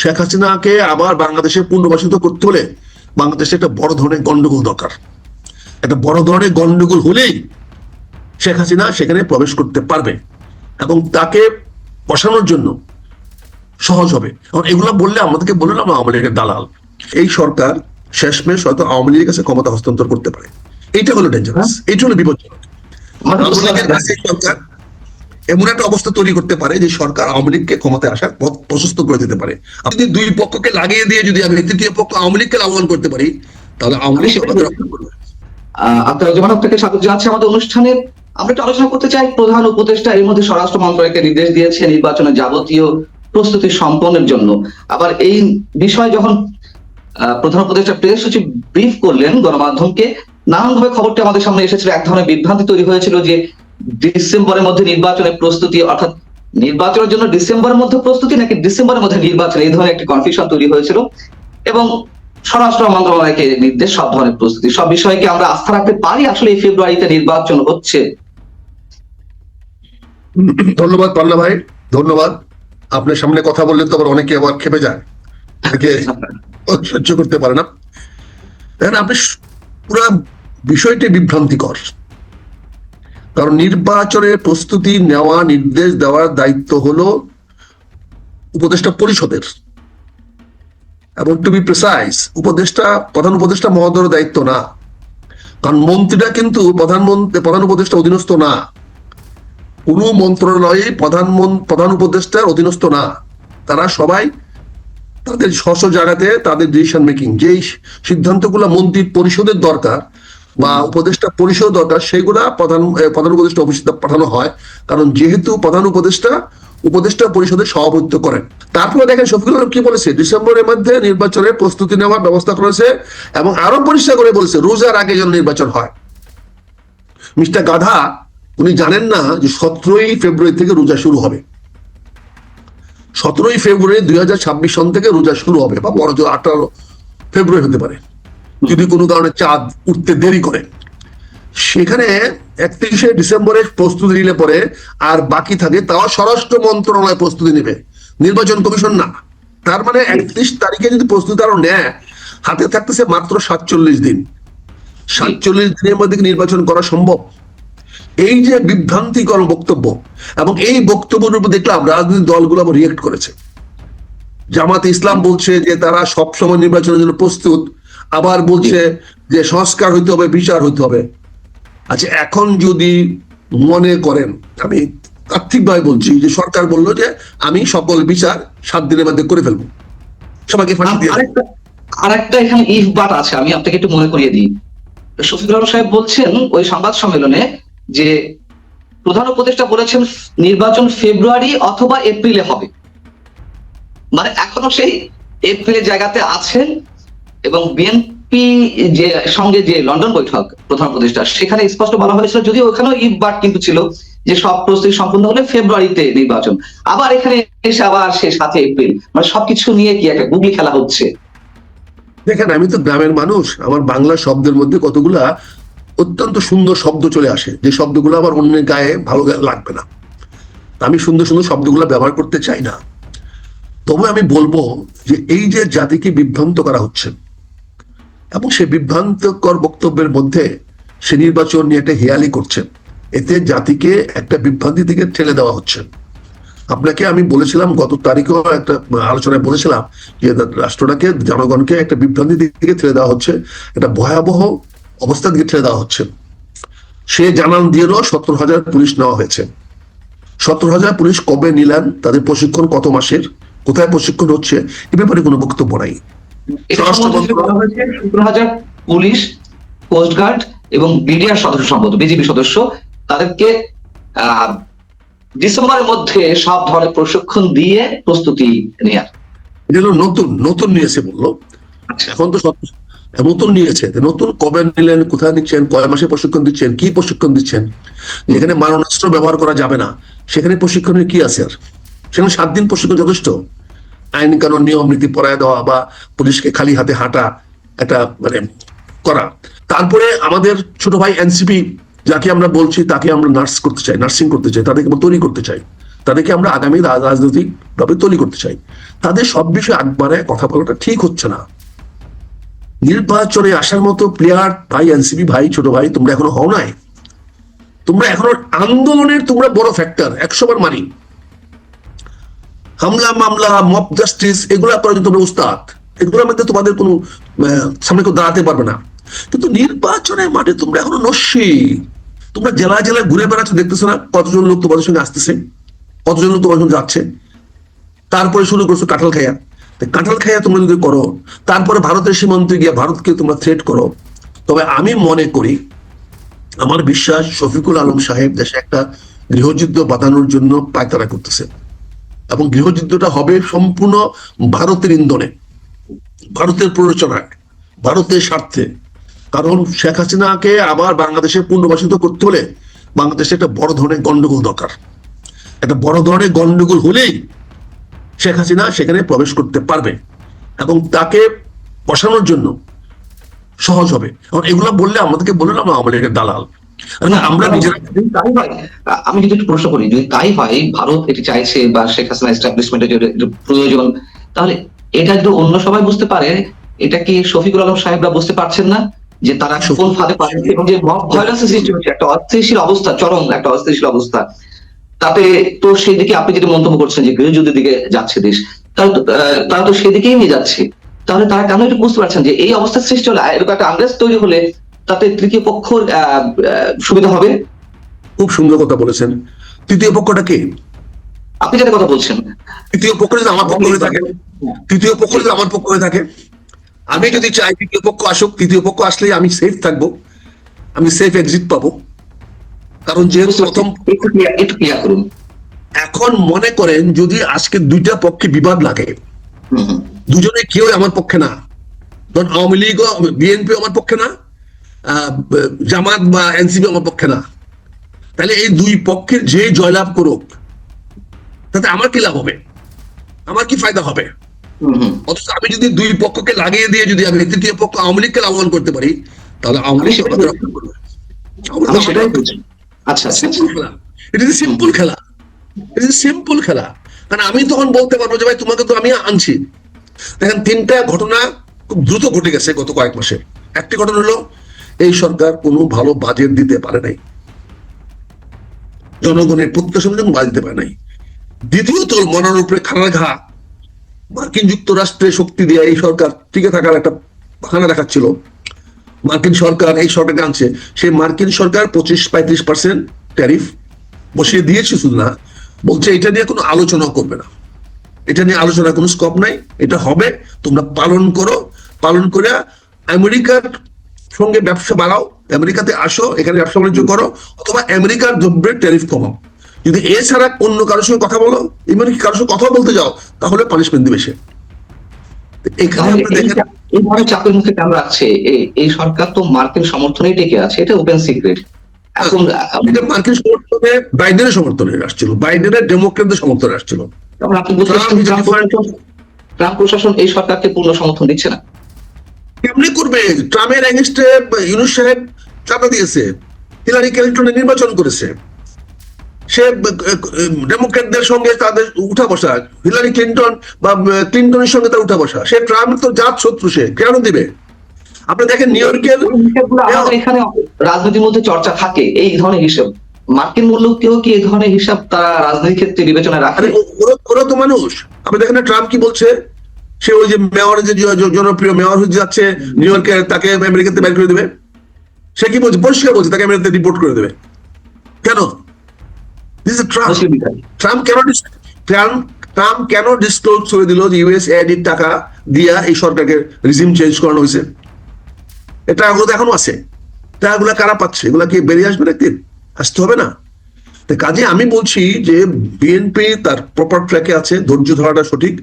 শেখ হাসিনাকে আবার বাংলাদেশে পুনর্বাসিত করতে হলে বাংলাদেশে একটা বড় ধরনের গন্ডগোল দরকার। একটা বড় ধরনের গন্ডগোল হলেই শেখ হাসিনা সেখানে প্রবেশ করতে পারবে এবং তাকে বসানোর জন্য সহজ হবে। এখন এগুলো বললে আমাদেরকে বললাম আমরা আওয়ামী লীগের দালাল। এই সরকার শেষমেশ হয়তো আওয়ামী লীগের কাছে ক্ষমতা হস্তান্তর করতে পারে। এইটা হলো ডেঞ্জারাস এইটা হলো বিপজ্জনক। আওয়ামী লীগের কাছে সরকার এমন একটা অবস্থা তৈরি করতে পারে যে সরকার আওয়ামী লীগকে ক্ষমতায় আসার পথ প্রশস্ত করে দিতে পারে। যদি দুই পক্ষকে লাগিয়ে দিয়ে যদি আমি তৃতীয় পক্ষ আওয়ামী লীগকে লাভবান করতে পারি, তাহলে আওয়ামী লীগ করবে আক্তার জামান আপনাকে স্বাগত জানাচ্ছি আমাদের অনুষ্ঠানে। আমরা একটু আলোচনা করতে চাই, প্রধান উপদেষ্টা এর মধ্যে স্বরাষ্ট্র মন্ত্রণালয়কে নির্দেশ দিয়েছে নির্বাচনের যাবতীয় প্রস্তুতি সম্পন্নের জন্য। আবার এই বিষয়ে যখন প্রধান উপদেষ্টা প্রেস সচিব ব্রিফ করলেন গণমাধ্যমকে, নানানভাবে খবরটি আমাদের সামনে এসেছিল। এক ধরনের বিভ্রান্তি তৈরি হয়েছিল যে ডিসেম্বরের মধ্যে নির্বাচনের প্রস্তুতি, অর্থাৎ নির্বাচনের জন্য ডিসেম্বরের মধ্যে প্রস্তুতি নাকি ডিসেম্বরের মধ্যে নির্বাচন? এই ধরনের একটি কনফিউশন তৈরি হয়েছিল এবং স্বরাষ্ট্র মন্ত্রণালয়কে নির্দেশ সব ধরনের প্রস্তুতি, সব বিষয়ে কি আমরা আস্থা রাখতে পারি আসলে এই ফেব্রুয়ারিতে নির্বাচন হচ্ছে। ধন্যবাদ পান্না ভাই, ধন্যবাদ। আপনার সামনে কথা বললে তো আবার অনেকে আবার খেপে যায়, অনেকে সহ্য করতে পারে না। আপনি পুরো বিষয়টি বিভ্রান্তিকর। কারণ নির্বাচনের প্রস্তুতি নেওয়া, নির্দেশ দেওয়ার দায়িত্ব হলো উপদেষ্টা পরিষদের। এবং টু বি প্রিসাইজ উপদেষ্টা, প্রধান উপদেষ্টা মহোদয়ের দায়িত্ব না। কারণ মন্ত্রীরা কিন্তু প্রধানমন্ত্রী প্রধান উপদেষ্টা অধীনস্থ না। কোন মন্ত্রণালয়ে প্রধান প্রধান উপদেষ্টার অধীনস্থ না। তারা সবাই তাদের স্ব জায়গাতে তাদের ডিসিশন মেকিং যেই সিদ্ধান্তগুলো মন্ত্রী পরিষদের দরকার বা উপদেষ্টা পরিষদ দরকার সেগুলা প্রধান প্রধান উপদেষ্টা অফিসে পাঠানো হয়। কারণ যেহেতু প্রধান উপদেষ্টা উপদেষ্টা পরিষদের সভাপতিত্ব করেন। তারপরে দেখেন শফিকুল আলম কি বলেছে ডিসেম্বরের মধ্যে নির্বাচনের প্রস্তুতি নেওয়ার ব্যবস্থা করেছে এবং আরও পরিষ্কার করে বলেছে রোজার আগে যেন নির্বাচন হয়। মিস্টার গাধা উনি জানেন না যে সতেরোই ফেব্রুয়ারি থেকে রোজা শুরু হবে। সতেরোই ফেব্রুয়ারি দুই হাজার ছাব্বিশ সন থেকে রোজা শুরু হবে বা বড় জোর আঠারো ফেব্রুয়ারি হতে পারে। যদি কোনো কারণে চাঁদ উঠতে দেরি করে। সেখানে একত্রিশে ডিসেম্বরে প্রস্তুতি নিলে পরে আর বাকি থাকে তাও স্বরাষ্ট্র মন্ত্রণালয় প্রস্তুতি নেবে। নির্বাচন কমিশন না। তার মানে একত্রিশ তারিখে যদি প্রস্তুতি আরও নেয়, হাতে থাকতেছে মাত্র সাতচল্লিশ দিন। সাতচল্লিশ দিনের মধ্যে নির্বাচন করা সম্ভব? এই যে বিভ্রান্তিকর বক্তব্য, এবং এই বক্তব্যের উপর দেখলাম রাজনৈতিক দলগুলো আবার রিয়েক্ট করেছে। জামাত ইসলাম বলছে যে তারা সবসময় নির্বাচনের জন্য প্রস্তুত। আবার বলছে যে সংস্কার হইতে হবে বিচার হইতে হবে। আচ্ছা এখন যদি মনে করেন আমি আর্থিকভাবে বলছি যে সরকার বলল যে আমি সকল বিচার সাত দিনের মধ্যে করে ফেলব। সবাইকে আরেকটা এখানে ইফ বাট আছে আমি আপনাকে একটু মনে করিয়ে দিই। শফিকুল আলম সাহেব বলছেন ওই সংবাদ সম্মেলনে যে প্রধান উপদেষ্টা বলেছেন নির্বাচন ফেব্রুয়ারি অথবা এপ্রিলে হবে। মানে এখনও সেই এপ্রিলের জায়গাতে আছেন এবং বিএনপি যে, সঙ্গে যে লন্ডন বৈঠক প্রধান উপদেষ্টা, সেখানে স্পষ্ট বলা হয়েছিল, যদিও ওখানেও ইফ বাট কিন্তু ছিল যে সব প্রস্তুতি সম্পূর্ণ হলে ফেব্রুয়ারিতে নির্বাচন। আবার এখানে এসে আবার সে সাথে এপ্রিল মানে সবকিছু নিয়ে কি একটা গুগলি খেলা হচ্ছে? দেখেন, আমি তো গ্রামের মানুষ, আমার বাংলা শব্দের মধ্যে কতগুলা অত্যন্ত সুন্দর শব্দ চলে আসে, যে শব্দগুলো আমার অন্যের গায়ে ভালো লাগবে না। আমি সুন্দর সুন্দর শব্দগুলো ব্যবহার করতে চাই না। তবে আমি বলব যে এই যে জাতিকে বিভ্রান্ত করা হচ্ছে এবং সে বিভ্রান্তকর বক্তব্যের মধ্যে সে নির্বাচন নিয়ে একটা হেয়ালি করছে এতে জাতিকে একটা বিভ্রান্তি থেকে ঠেলে দেওয়া হচ্ছে। আপনাকে আমি বলেছিলাম, গত তারিখেও একটা আলোচনায় বলেছিলাম যে রাষ্ট্রটাকে, জনগণকে একটা বিভ্রান্তি দিকে ঠেলে দেওয়া হচ্ছে, একটা ভয়াবহ অবস্থা দিকে ঠেলে দেওয়া হচ্ছে। সে জানান দিয়েও সত্তর হাজার পুলিশ নেওয়া হয়েছে। সত্তর হাজার পুলিশ কবে নিলেন, তাদের প্রশিক্ষণ কত মাসের, কোথায় প্রশিক্ষণ হচ্ছে, এ ব্যাপারে কোনো বক্তব্য নাই। সতেরো হাজার পুলিশ কোস্টগার্ড এবং বিডিআর সদস্য বিজেপি সদস্য। তাদেরকে ডিসেম্বরের মধ্যে সব ধরনের প্রশিক্ষণ দিয়ে প্রস্তুতি নেওয়ার হলো নতুন নতুন নিয়েছে বলল। এখন তো সব নতুন নিয়েছে। নতুন কবে নিলেন কোথায় নিচ্ছেন কয় মাসে প্রশিক্ষণ দিচ্ছেন কি প্রশিক্ষণ দিচ্ছেন? যেখানে মারণাস্ত্র ব্যবহার করা যাবে না সেখানে প্রশিক্ষণের কি আছে আর? সেখানে সাত দিন প্রশিক্ষণ যথেষ্ট? আইন কানুন নিয়ম নীতি পড়ায় দেওয়া বা পুলিশকে খালি হাতে হাঁটা একটা মানে করা। তারপরে আমাদের ছোট ভাই এনসিপি, যাকে আমরা বলছি, তাকে আমরা নার্স করতে চাই, নার্সিং করতে চাই, তাদেরকে তৈরি করতে চাই। তাদেরকে আমরা আগামী রাজ- রাজনৈতিক ভাবে তৈরি করতে চাই। তাদের সব বিষয়ে একবারে কথা বলাটা ঠিক হচ্ছে না। নির্বাচনে আসার মতো প্লেয়ার ভাই এনসিপি, ভাই ছোট ভাই, তোমরা এখনও হও নাই। তোমরা এখনও আন্দোলনের তোমরা বড় ফ্যাক্টর একশো বার মানি। হামলা, মামলা মব জাস্টিস এগুলা করার জন্য তোমরা উস্তাদ। এগুলোর মধ্যে তোমাদের কোনো সামনে কেউ দাঁড়াতে পারবে না। কিন্তু নির্বাচনের মাঠে তোমরা এখনও নস্যি। তোমরা জেলায় জেলায় ঘুরে বেড়াচ্ছ, দেখতেছো না কতজন লোক তোমাদের সঙ্গে আসতেছে, কতজন লোক তোমার সঙ্গে যাচ্ছে। তারপরে শুরু করছ কাঁঠাল খাইয়া কাঁঠাল খাইয়া তোমরা যদি করো, তারপরে ভারতের সীমান্তে গিয়ে ভারতকে তোমরা থ্রেট করো। তবে আমি মনে করি, আমার বিশ্বাস শফিকুল আলম সাহেব দেশে একটা গৃহযুদ্ধ বাঁধানোর জন্য পায়তারা করতেছে। এবং গৃহযুদ্ধটা হবে সম্পূর্ণ ভারতের ইন্ধনে, ভারতের প্ররোচনায়, ভারতের স্বার্থে। কারণ শেখ হাসিনাকে আবার বাংলাদেশে পুনর্বাসিত করতে হলে বাংলাদেশে একটা বড় ধরনের গন্ডগোল দরকার। একটা বড় ধরনের গন্ডগোল হলেই শেখ হাসিনা সেখানে প্রবেশ করতে পারবে এবং তাকে বসানোর জন্য সহজ হবে। এখন এগুলো বললে আমাদেরকে বললাম আওয়ামী লীগের দালাল। না আমরা যদি তাই হয় আমি যদি একটু প্রশ্ন করি যদি তাই হয় ভারত এটি চাইছে বা শেখ হাসিনা এস্টাবলিশমেন্টের প্রয়োজন তাহলে এটা যদি অন্য সবাই বুঝতে পারে এটা কি শফিকুল আলম সাহেবরা বুঝতে পারছেন না? যে তারা কোন ফাঁদে পাচ্ছে এবং যে সৃষ্টি হচ্ছে একটা অস্থিতিশীল অবস্থা চরম একটা অস্থিতিশীল অবস্থা। তাতে তো সেই দিকে আপনি যেটা মন্তব্য করছেন যে গৃহযুদ্ধের দিকে যাচ্ছে দেশ তাহলে তারা তো সেদিকেই নিয়ে যাচ্ছে। তাহলে তারা কেন এটা বুঝতে পারছেন যে এই অবস্থার সৃষ্টি হলে এরকম একটা আন্দাজ তৈরি হলে তাতে তৃতীয় পক্ষর আহ, সুবিধা হবে। খুব সুন্দর কথা বলেছেন। তৃতীয় পক্ষটা কে? আপনি যেটা কথা বলছেন। তৃতীয় পক্ষ যদি আমার পক্ষ হয়ে থাকে তৃতীয় পক্ষ যদি আমার পক্ষ হয়ে থাকে আমি যদি চাই তৃতীয় পক্ষ আসুক তৃতীয় পক্ষ আসলে আমি সেফ থাকব আমি সেফ এক্সিট পাবো। কারণ যেহেতু প্রথম একটু ক্লিয়ার করুন। এখন মনে করেন যদি আজকে দুইটা পক্ষে বিবাদ লাগে। দুজনে কেউ আমার পক্ষে না ধরুন আওয়ামী লীগ বিএনপি আমার পক্ষে না জামাত বা এনসিপি আমার পক্ষে না। তাহলে এই দুই পক্ষের যে জয়লাভ করুক তাতে আমার কি লাভ হবে? আমার কি ফায়দা হবে। অথচ আমি যদি দুই পক্ষকে লাগিয়ে দিয়ে যদি আমি তৃতীয় পক্ষ আওয়ামী লীগকে লাভবান করতে পারি তাহলে আওয়ামী লীগ আমি আমাদের রক্ষা করবে। আচ্ছা আচ্ছা আচ্ছা। সিম্পল খেলা। ইট সিম্পল খেলা। ইট ইজ সিম্পল খেলা। কারণ আমি তখন বলতে পারব যে ভাই তোমাকে তো আমি আনছি। দেখেন তিনটা ঘটনা খুব দ্রুত ঘটে গেছে গত কয়েক মাসে। একটি ঘটনা হলো এই সরকার কোনো ভালো বাজেট দিতে পারে নাই। জনগণের প্রত্যাশা অনুযায়ী বাজেট দিতে পারে নাই। দ্বিতীয়ত মনের উপরে খানার ঘা। মার্কিন যুক্তরাষ্ট্রে শক্তি দিয়ে এই সরকার টিকে থাকার একটা বাহানা দেখাচ্ছিল। মার্কিন সরকার এই সরকারকে আনছে। সেই মার্কিন সরকার পঁচিশ পঁয়ত্রিশ পার্সেন্ট ট্যারিফ বসিয়ে দিয়েছে শুধু না, বলছে এটা নিয়ে কোনো আলোচনা করবে না। এটা নিয়ে আলোচনার কোনো স্কোপ নাই। এটা হবে, তোমরা পালন করো। পালন করে আমেরিকার সঙ্গে ব্যবসা বাড়াও আমেরিকাতে আসো এখানে ব্যবসা বাণিজ্য করো অথবা আমেরিকার দ্রব্যের ট্যারিফ কমাও। যদি এছাড়া অন্য কারোর সঙ্গে কথা বলো এমনকি কারোর সঙ্গে কথা বলতে যাও তাহলে পানিশমেন্ট দিবে সে। এখানে আপনি দেখেন এইভাবে মুখে কেন রাখছে এই- সরকার তো মার্কিন সমর্থনেই টিকে আছে এটা ওপেন সিক্রেট এখন মার্কিন সমর্থনে বাইডেনের সমর্থনে আসছিল বাইডেনের ডেমোক্রেটদের সমর্থনে আসছিল। আপনি ট্রাম্প প্রশাসন এই সরকারকে পূর্ণ সমর্থন দিচ্ছে না। কেমনি করবে? ট্রাম্পের এগেনস্টে ইউনুস সাহেব চাপা দিয়েছে। হিলারি ক্লিন্টনে নির্বাচন করেছে। সে ডেমোক্রেটদের সঙ্গে তাদের উঠা বসা হিলারি ক্লিন্টন বা ক্লিন্টনের সঙ্গে তার উঠা বসা। সে ট্রাম্প তো জাত শত্রু সে কেন দিবে? আপনি দেখেন নিউ ইয়র্কের আমাদের এখানে রাজনীতির মধ্যে চর্চা থাকে এই ধরনের হিসাব। মার্কিন মূল্যকেও কি এই ধরনের হিসাব তারা রাজনীতির ক্ষেত্রে বিবেচনায় রাখে? ওরা তো মানুষ। আপনি দেখেন ট্রাম্প কি বলছে? সে ওই যে মেয়র যে জনপ্রিয় মেয়র হয়ে যাচ্ছে নিউ ইয়র্কে তাকে আমেরিকাতে বের করে দেবে। সে কি বলছে? পরিষ্কার বলছে তাকে আমেরিকাতে রিপোর্ট করে দেবে। কেন? দিস ইজ ট্রাম্প ট্রাম্প কেন ট্রাম্প ট্রাম্প কেন ডিসক্লোজ করে দিল যে ইউএস এডির টাকা দিয়া এই সরকারকে রিজিম চেঞ্জ করানো হয়েছে? এটা টাকাগুলো এখনও আছে। টাকাগুলো কারা পাচ্ছে? এগুলা কি বেরিয়ে আসবে একদিন আসতে হবে না। কাজে আমি বলছি যে বিএনপি তার প্রপার ট্র্যাকে আছে ধৈর্য ধরাটা সঠিক।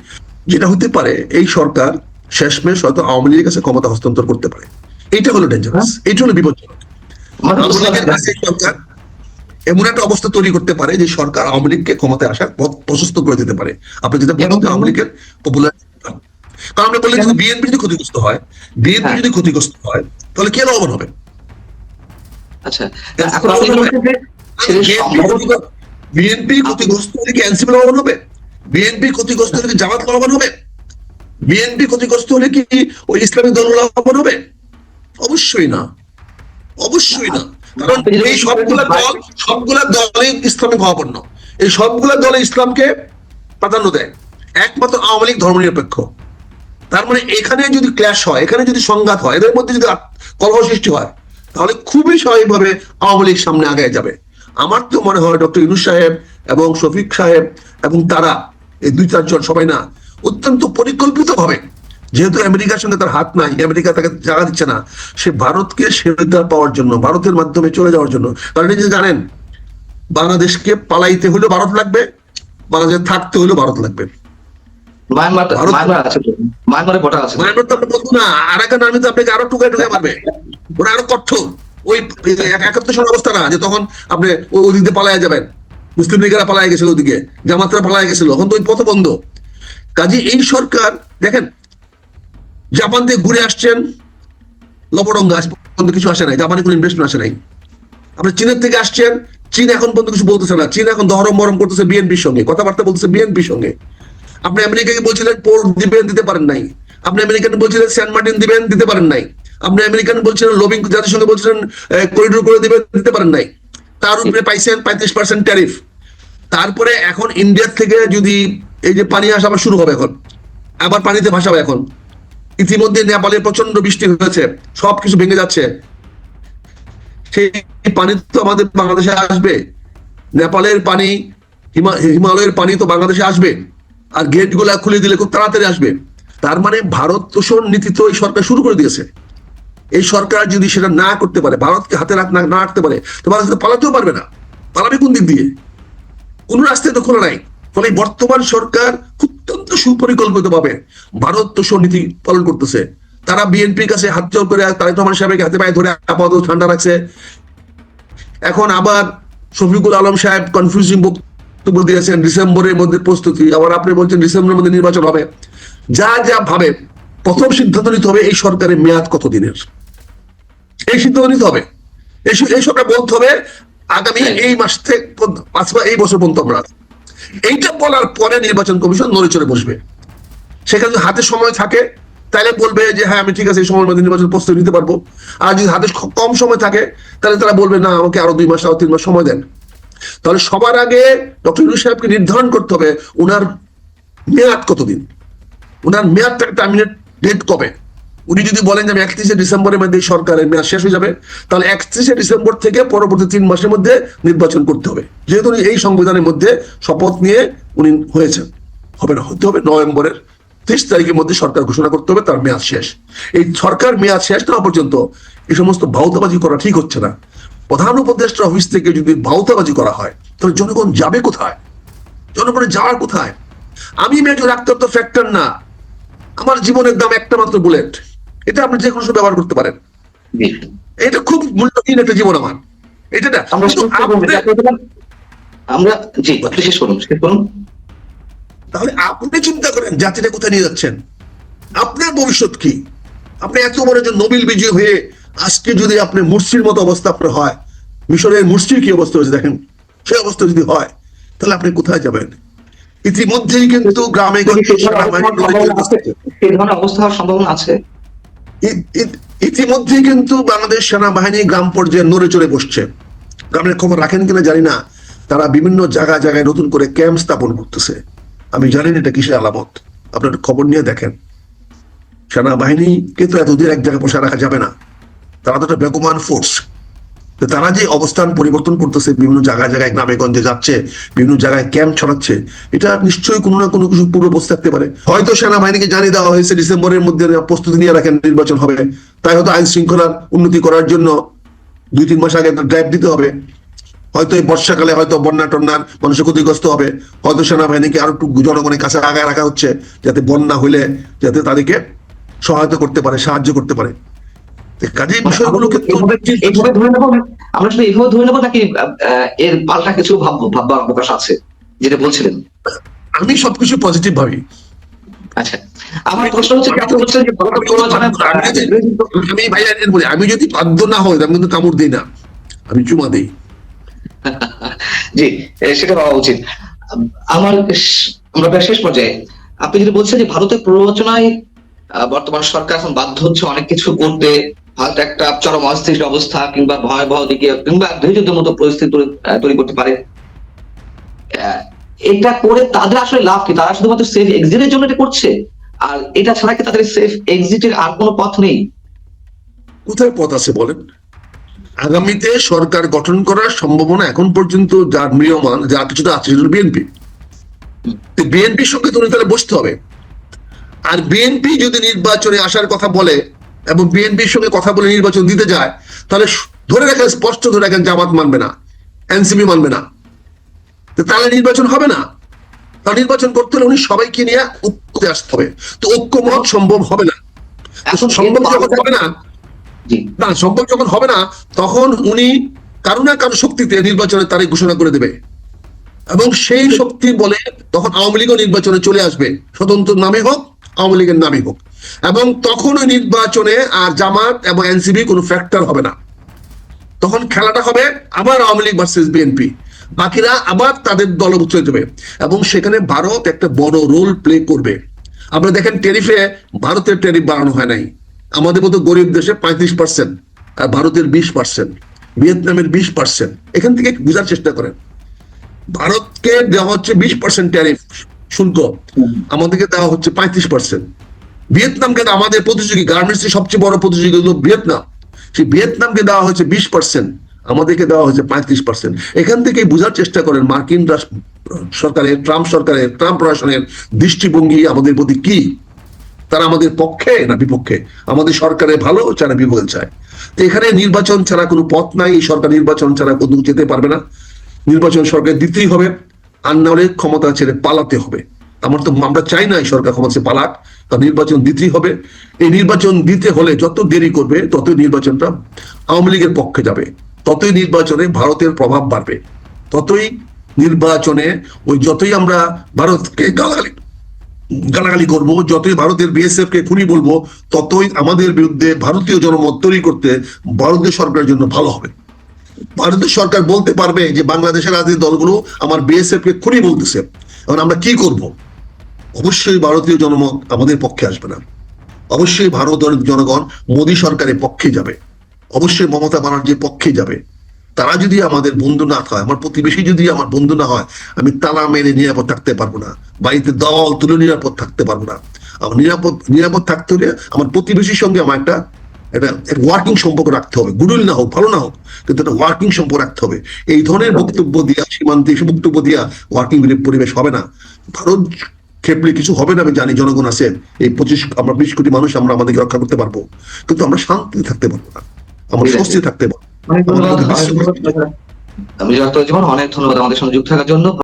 যেটা হতে পারে এই সরকার শেষমেশ হয়তো আওয়ামী লীগের কাছে ক্ষমতা হস্তান্তর করতে পারে। এইটা হলো ডেঞ্জারাস এইটা হলো বিপজ্জনক। কাছে সরকার এমন একটা অবস্থা তৈরি করতে পারে যে সরকার আওয়ামী লীগকে ক্ষমতায় আসার পথ প্রশস্ত করে দিতে পারে। আপনি যেটা বলেন যে আওয়ামী লীগের পপুলার কারণ আমরা বললে যদি বিএনপি যদি ক্ষতিগ্রস্ত হয় বিএনপি হ্যাঁ। যদি ক্ষতিগ্রস্ত হয় তাহলে কে লাভবান হবে? আচ্ছা বিএনপি ক্ষতিগ্রস্ত হলে কি এনসিপি লাভবান হবে? বিএনপি ক্ষতিগ্রস্ত হলে কি জামাত লাভবান হবে? বিএনপি ক্ষতিগ্রস্ত হলে কি ওই ইসলামিক দল লাভবান হবে? অবশ্যই না। অবশ্যই না। কারণ এই সবগুলা দল সবগুলা দলে ইসলামিক ভাবাপন্ন। এই সবগুলা দলে ইসলামকে প্রাধান্য দেয়। একমাত্র আওয়ামী লীগ ধর্মনিরপেক্ষ তার মানে এখানে যদি ক্ল্যাশ হয় এখানে যদি সংঘাত হয় এদের মধ্যে যদি কলহ সৃষ্টি হয় তাহলে খুবই স্বাভাবিকভাবে আওয়ামী লীগ সামনে আগে যাবে। আমার তো মনে হয় ডক্টর ইনুস সাহেব এবং শফিক সাহেব এবং তারা এই দুই চারজন সবাই না অত্যন্ত পরিকল্পিত ভাবে যেহেতু আমেরিকার সঙ্গে তার হাত নাই আমেরিকা তাকে জায়গা দিচ্ছে না সে ভারতকে শেল্টার পাওয়ার জন্য ভারতের মাধ্যমে চলে যাওয়ার জন্য। কারণ এই যে জানেন বাংলাদেশকে পালাইতে হলেও ভারত লাগবে বাংলাদেশে থাকতে হলেও ভারত লাগবে। আপনাকে আরও টুকায় টুকায় মারবে। ওরা আরও কঠোর। ওই একাত্তর অবস্থা না যে তখন আপনি ওই ওদিক দিয়ে পালায় যাবেন। মুসলিম লীগেরা পালায় গেছিল ওদিকে, জামাতরা পালায় গেছিল। এখন তো ওই পথ বন্ধ। কাজে এই সরকার, দেখেন, জাপান থেকে ঘুরে আসছেন লবডঙ্গা আজ পর্যন্ত কিছু আসে নাই, জাপানে কোনো ইনভেস্টমেন্ট আসে নাই। আপনি চীনের থেকে আসছেন, চীন এখন পর্যন্ত কিছু বলতেছে না। চীন এখন দহরম মরম করতেছে বিএনপির সঙ্গে, কথাবার্তা বলতেছে বিএনপির সঙ্গে। আপনি আমেরিকাকে বলছিলেন পোর্ট দিবেন, দিতে পারেন নাই। আপনি আমেরিকান বলছিলেন, সেন্ট মার্টিন দিবেন, দিতে পারেন নাই। আপনি আমেরিকান বলছিলেন লবিং জাতির সঙ্গে বলছিলেন করিডোর করে দিবেন, দিতে পারেন নাই। তার উপরে পাইছেন পঁয়ত্রিশ পার্সেন্ট ট্যারিফ তারপরে এখন ইন্ডিয়ার থেকে যদি এই যে পানি আসা আবার শুরু হবে এখন, আবার পানিতে ভাসাবে এখন। ইতিমধ্যে নেপালে প্রচণ্ড বৃষ্টি হয়েছে সবকিছু ভেঙে যাচ্ছে। সেই পানি তো আমাদের বাংলাদেশে আসবে। নেপালের পানি, হিমা- হিমালয়ের পানি তো বাংলাদেশে আসবে। আর গেটগুলা খুলে দিলে খুব তাড়াতাড়ি আসবে। তার মানে ভারত তোষণ নীতি তো এই সরকার শুরু করে দিয়েছে। এই সরকার যদি সেটা না করতে পারে, ভারতকে হাতে রাখ না রাখতে পারে, তো ভারত তো পালাতেও পারবে না। পালাবে কোন দিক দিয়ে? কোন রাস্তায় তো খোলা নাই। ফলে বর্তমান সরকার অত্যন্ত সুপরিকল্পিত ভাবে ভারত তোষণ নীতি পালন করতেছে। তারা বিএনপির কাছে হাত জোর করে, তারেক রহমান সাহেবকে হাতে পায়ে ধরে আপাতত ঠান্ডা রাখছে। এখন আবার শফিকুল আলম সাহেব কনফিউজিং বক্তব্য দিয়েছেন, ডিসেম্বরের মধ্যে প্রস্তুতি, আবার আপনি বলছেন ডিসেম্বরের মধ্যে নির্বাচন হবে। যা যা ভাবে, প্রথম সিদ্ধান্ত নিতে হবে এই সরকারের মেয়াদ কতদিনের? এই সিদ্ধান্ত নিতে হবে। এই এই সরকার বলতে হবে আগামী এই মাস থেকে পাঁচ বা এই বছর পর্যন্ত আমরা এইটা বলার পরে নির্বাচন কমিশন নড়ে চড়ে বসবে। সেখানে যদি হাতে সময় থাকে তাহলে বলবে যে হ্যাঁ আমি ঠিক আছে এই সময়ের মধ্যে নির্বাচন প্রস্তুতি নিতে পারব। আর যদি হাতে কম সময় থাকে তাহলে তারা বলবে না আমাকে আরও দুই মাস আরও তিন মাস সময় দেন। তাহলে সবার আগে ডক্টর ইউনুস সাহেবকে নির্ধারণ করতে হবে ওনার মেয়াদ কতদিন? ওনার মেয়াদটা টার্মিনেট ডেট কবে? উনি যদি বলেন যে আমি একত্রিশে ডিসেম্বরের মধ্যে এই সরকারের মেয়াদ শেষ হয়ে যাবে, তাহলে একত্রিশে ডিসেম্বর থেকে পরবর্তী তিন মাসের মধ্যে নির্বাচন করতে হবে। যেহেতু উনি এই সংবিধানের মধ্যে শপথ নিয়ে উনি হয়েছেন। হবে না, হতে হবে। নভেম্বরের তেইশ তারিখের মধ্যে সরকার ঘোষণা করতে হবে, তার মেয়াদ শেষ। এই সরকার মেয়াদ শেষ না পর্যন্ত এই সমস্ত ভাউতাবাজি করা ঠিক হচ্ছে না। প্রধান উপদেষ্টা অফিস থেকে যদি ভাউতাবাজি করা হয়, তাহলে জনগণ যাবে কোথায়? জনগণের যাওয়ার কোথায়? আমি মেজর আক্তার তো ফ্যাক্টর না। আমার জীবনের দাম একটা মাত্র বুলেট এটা আপনি যে কোনো সময় ব্যবহার করতে পারেন। এটা খুব মূল্যহীন একটা জীবন আমার। এটা না আমরা জি শেষ করুন শেষ করুন। তাহলে আপনি চিন্তা করেন জাতিটা কোথায় নিয়ে যাচ্ছেন? আপনার ভবিষ্যৎ কি? আপনি এত বড় যে নোবেল বিজয়ী হয়ে আজকে যদি আপনি মুর্শির মতো অবস্থা আপনার হয় মিশরের মুর্শির কি অবস্থা হয়েছে দেখেন? সেই অবস্থা যদি হয় তাহলে আপনি কোথায় যাবেন? ইতিমধ্যেই কিন্তু গ্রামে গঞ্জে অবস্থা হওয়ার সম্ভাবনা আছে? ই- ই- ইতিমধ্যেই কিন্তু বাংলাদেশ সেনাবাহিনী গ্রাম পর্যায়ে নড়ে চড়ে বসছে। গ্রামের খবর রাখেন কিনা জানি না। তারা বিভিন্ন জায়গায় জায়গায় নতুন করে ক্যাম্প স্থাপন করতেছে। আমি জানি না এটা কিসের আলামত। আপনার খবর নিয়ে দেখেন। সেনাবাহিনীকে তো এতদিন এক জায়গায় বসে রাখা যাবে না। তারা তো একটা বেগমান ফোর্স তো তারা যে অবস্থান পরিবর্তন করতেছে, বিভিন্ন জায়গায় জায়গায় গ্রামে গঞ্জে যাচ্ছে, বিভিন্ন জায়গায় ক্যাম্প ছড়াচ্ছে, এটা নিশ্চয়ই কোনো না কোনো কিছু পূর্ব বসে থাকতে পারে। হয়তো সেনাবাহিনীকে জানিয়ে দেওয়া হয়েছে ডিসেম্বরের মধ্যে প্রস্তুতি নিয়ে রাখেন, নির্বাচন হবে। তাই হয়তো আইন শৃঙ্খলার উন্নতি করার জন্য দুই তিন মাস আগে ড্রাইভ দিতে হবে। হয়তো এই বর্ষাকালে হয়তো বন্যা টন্যার মানুষের ক্ষতিগ্রস্ত হবে। হয়তো সেনাবাহিনীকে আরও একটু জনগণের কাছে আগায় রাখা হচ্ছে, যাতে বন্যা হলে যাতে তাদেরকে সহায়তা করতে পারে, সাহায্য করতে পারে। কাজেই বিষয়গুলোকে এইভাবে ধরে নেব আমরা শুধু এইভাবে ধরে নেব নাকি এর পাল্টা কিছু ভাব ভাববার অবকাশ আছে যেটা বলছিলেন? আমি সবকিছু পজিটিভ ভাবি। আচ্ছা। আমার প্রশ্ন হচ্ছে আমি যদি- ভাই আমি যদি বাধ্য না হই আমি কিন্তু কামড় দিই না। আমি চুমা দিই। জি সেটা হওয়া উচিত। আমার আমরা প্রায় শেষ পর্যায়ে। আপনি যদি বলছেন যে ভারতের প্ররোচনায় বর্তমান সরকার এখন বাধ্য হচ্ছে অনেক কিছু করতে ভারত একটা চরম অস্থির অবস্থা কিংবা ভয়াবহ দিকে কিংবা গৃহযুদ্ধের মতো পরিস্থিতি তৈরি- করতে পারে। এটা করে তাদের আসলে লাভ কি? তারা শুধুমাত্র সেফ এক্সিটের জন্য এটা করছে, আর এটা ছাড়া কি তাদের সেফ এক্সিটের আর কোনো পথ নেই? কোথায় পথ আছে বলেন? আগামীতে সরকার গঠন করার সম্ভাবনা এখন পর্যন্ত যার মৃয়মান যা কিছুটা আছে সেটা বিএনপি বিএনপির সঙ্গে তো তাহলে বসতে হবে। আর বিএনপি যদি নির্বাচনে আসার কথা বলে এবং বিএনপির সঙ্গে কথা বলে নির্বাচন দিতে যায় তাহলে ধরে রাখেন স্পষ্ট ধরে রাখেন জামাত মানবে না এনসিপি মানবে না। তাহলে নির্বাচন হবে না। তাহলে নির্বাচন করতে হলে উনি সবাইকে নিয়ে ঐক্যতে আসতে হবে। তো ঐক্যমত সম্ভব হবে না। সম্ভব যখন হবে না না সম্ভব যখন হবে না তখন উনি কারও না কারও শক্তিতে নির্বাচনের তারিখ ঘোষণা করে দেবে। এবং সেই শক্তি বলে তখন আওয়ামী লীগও নির্বাচনে চলে আসবে। স্বতন্ত্র নামে হোক আওয়ামী লীগের নামে হোক। এবং তখন ওই নির্বাচনে আর জামাত এবং এনসিবি কোনো ফ্যাক্টর হবে না। তখন খেলাটা হবে আবার আওয়ামী লীগ ভার্সেস বিএনপি বাকিরা আবার তাদের দলভুক্ত হয়ে যাবে এবং সেখানে ভারত একটা বড় রোল প্লে করবে। আপনারা দেখেন টেরিফে ভারতের টেরিফ বাড়ানো হয় নাই। আমাদের মতো গরিব দেশে পঁয়ত্রিশ পার্সেন্ট আর ভারতের বিশ পার্সেন্ট ভিয়েতনামের বিশ পার্সেন্ট এখান থেকে বোঝার চেষ্টা করেন। ভারতকে দেওয়া হচ্ছে বিশ পার্সেন্ট ট্যারিফ শুল্ক আমাদেরকে দেওয়া হচ্ছে পঁয়ত্রিশ পার্সেন্ট ভিয়েতনামকে দেওয়া- আমাদের প্রতিযোগী গার্মেন্টস সবচেয়ে বড় প্রতিযোগী হলো ভিয়েতনাম। সেই ভিয়েতনামকে দেওয়া হয়েছে বিশ পার্সেন্ট আমাদেরকে দেওয়া হয়েছে পঁয়ত্রিশ পার্সেন্ট এখান থেকেই বোঝার চেষ্টা করেন মার্কিন সরকারের, ট্রাম্প সরকারের, ট্রাম্প প্রশাসনের দৃষ্টিভঙ্গি আমাদের প্রতি কি? তারা আমাদের পক্ষে না বিপক্ষে? আমাদের সরকারের ভালো চায় না বিপদ চায়? তো এখানে নির্বাচন ছাড়া কোনো পথ নাই, এই সরকার নির্বাচন ছাড়া কোথাও যেতে পারবে না। নির্বাচন সরকার দিতেই হবে, আর না হলে ক্ষমতা ছেড়ে পালাতে হবে। আমার তো, আমরা চাই না এই সরকার ক্ষমতা পালাক তা নির্বাচন দিতেই হবে। এই নির্বাচন দিতে হলে যত দেরি করবে, ততই নির্বাচনটা আওয়ামী লীগের পক্ষে যাবে। ততই নির্বাচনে ভারতের প্রভাব বাড়বে। ততই নির্বাচনে ওই যতই আমরা ভারতকে গালাগালি গালাগালি করব, যতই ভারতের বিএসএফ কে খুনি বলব, ততই আমাদের বিরুদ্ধে ভারতীয় জনমত তৈরি করতে ভারতীয় সরকারের জন্য ভালো হবে। ভারতের সরকার বলতে পারবে যে, বাংলাদেশের রাজনৈতিক দলগুলো আমার বিএসএফ কে খুনি বলতেছে। এখন আমরা কি করব? অবশ্যই ভারতীয় জনমত আমাদের পক্ষে আসবে না। অবশ্যই ভারতের জনগণ মোদী সরকারের পক্ষে যাবে। অবশ্যই মমতা ব্যানার্জির পক্ষে যাবে। তারা যদি আমাদের বন্ধু না হয়, আমার প্রতিবেশী যদি আমার বন্ধু না হয়, আমি তালা মেরে নিরাপদ থাকতে পারব না। বাড়িতে দল তুলে নিরাপদ থাকতে পারব না। আমার নিরাপদ নিরাপদ থাকতে হলে আমার প্রতিবেশীর সঙ্গে আমার একটা একটা ওয়ার্কিং সম্পর্ক রাখতে হবে। গুডুল না হোক, ভালো না হোক, কিন্তু একটা ওয়ার্কিং সম্পর্ক রাখতে হবে। এই ধরনের বক্তব্য দিয়া, সীমান্তে বক্তব্য দিয়া ওয়ার্কিং পরিবেশ হবে না। ভারত ক্ষেপলে কিছু হবে না আমি জানি জনগণ আছে। এই পঁচিশ আমরা বিশ কোটি মানুষ আমরা আমাদেরকে রক্ষা করতে পারব। কিন্তু আমরা শান্তি থাকতে পারব না। আমরা স্বস্তি থাকতে পারব আমি অনেক ধন্যবাদ আমাদের সঙ্গে যুক্ত থাকার জন্য।